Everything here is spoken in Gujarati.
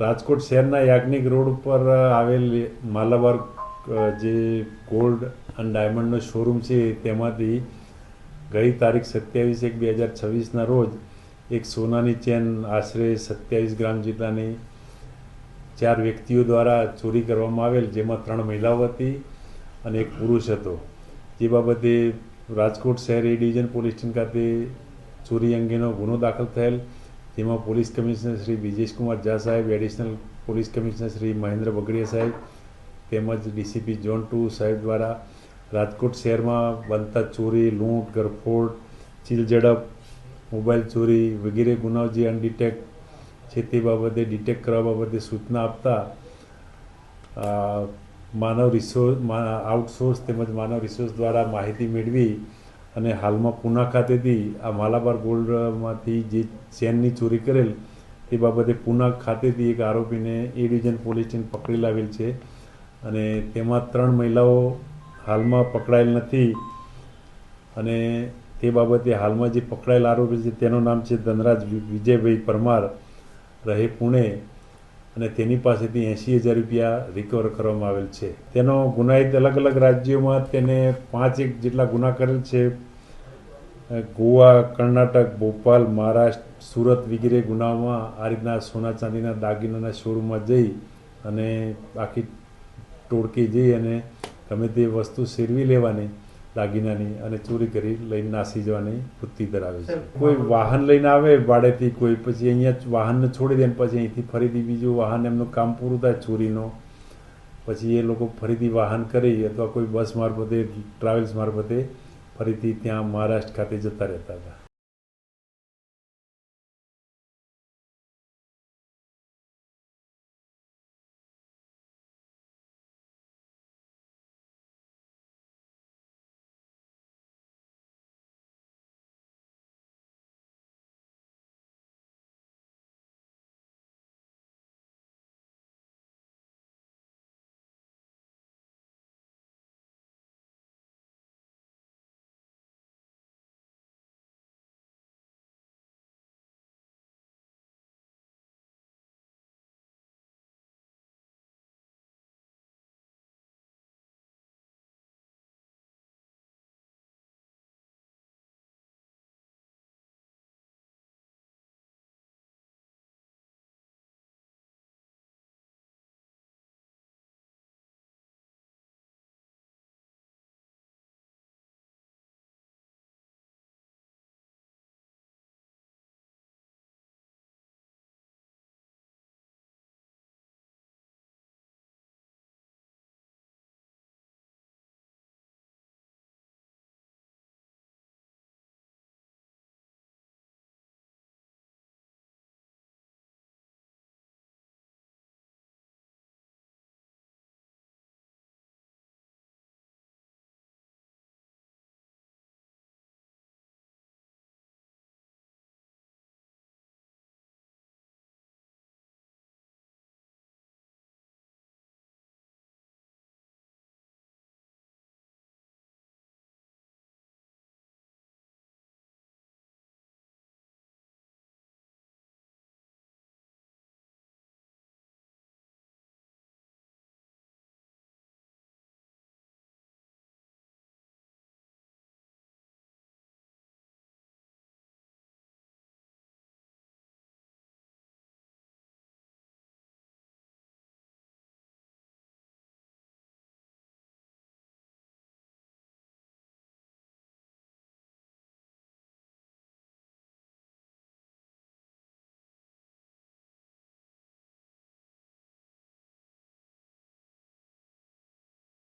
રાજકોટ શહેરના યાજ્ઞિક રોડ ઉપર આવેલ માલાબાર જે ગોલ્ડ અને ડાયમંડનો શોરૂમ છે, તેમાંથી ગઈ તારીખ સત્યાવીસ એક બે હજાર છવ્વીસના રોજ એક સોનાની ચેન આશરે સત્યાવીસ ગ્રામ જેટલાની ચાર વ્યક્તિઓ દ્વારા ચોરી કરવામાં આવેલ, જેમાં ત્રણ મહિલાઓ હતી અને એક પુરુષ હતો. જે બાબતે રાજકોટ શહેર એ ડિવિઝન પોલીસ સ્ટેશન ખાતે ચોરી અંગેનો ગુનો દાખલ થયેલ. જેમાં પોલીસ કમિશનર શ્રી બ્રિજેશકુમાર ઝા સાહેબ, additional police commissioner Shri Mahendra Bagadiya સાહેબ તેમજ ડીસીપી જોન ટુ સાહેબ દ્વારા રાજકોટ શહેરમાં બનતા ચોરી, લૂંટ, ગરફોડ, ચીલ ઝડપ, મોબાઈલ ચોરી વગેરે ગુનાઓ જે અનડિટેક્ટ છે તે બાબતે, ડિટેક્ટ કરવા બાબતે સૂચના આપતા માનવ રિસોર્સ આઉટસોર્સ તેમજ માનવ રિસોર્સ દ્વારા માહિતી મેળવી અને હાલમાં પૂના ખાતેથી આ માલાબાર ગોલ્ડમાંથી જે ચેનની ચોરી કરેલ તે બાબતે પૂના ખાતેથી એક આરોપીને એ ડિવિઝન પોલીસ સ્ટેશન પકડી લાવેલ છે. અને તેમાં ત્રણ મહિલાઓ હાલમાં પકડાયેલ નથી. અને તે બાબતે હાલમાં જે પકડાયેલ આરોપી છે, તેનું નામ છે ધનરાજ વિજયભાઈ પરમાર. રહે પુણે. અને તેની પાસેથી એંશી હજાર રૂપિયા રિકવર કરવામાં આવેલ છે. તેનો ગુનાહિત અલગ અલગ રાજ્યોમાં તેને પાંચ એક જેટલા ગુના કરેલ છે. ગોવા, કર્ણાટક, ભોપાલ, મહારાષ્ટ્ર, સુરત વગેરે ગુનામાં આ રીતના સોના ચાંદીના દાગીનાના શોરૂમમાં જઈ અને આખી ટોળકી જઈ અને ગમે તે વસ્તુ શેરવી લેવાની દાગીનાની અને ચોરી કરી લઈને નાસી જવાની વૃત્તિ ધરાવે છે. કોઈ વાહન લઈને આવે ભાડેથી કોઈ પછી અહીંયા વાહનને છોડી દે પછી અહીંથી ફરીથી બીજું વાહન એમનું કામ પૂરું થાય ચોરીનો પછી એ લોકો ફરીથી વાહન કરી અથવા કોઈ બસ મારફતે ટ્રાવેલ્સ મારફતે ફરીથી ત્યાં મહારાષ્ટ્ર ખાતે જતા રહેતા હતા.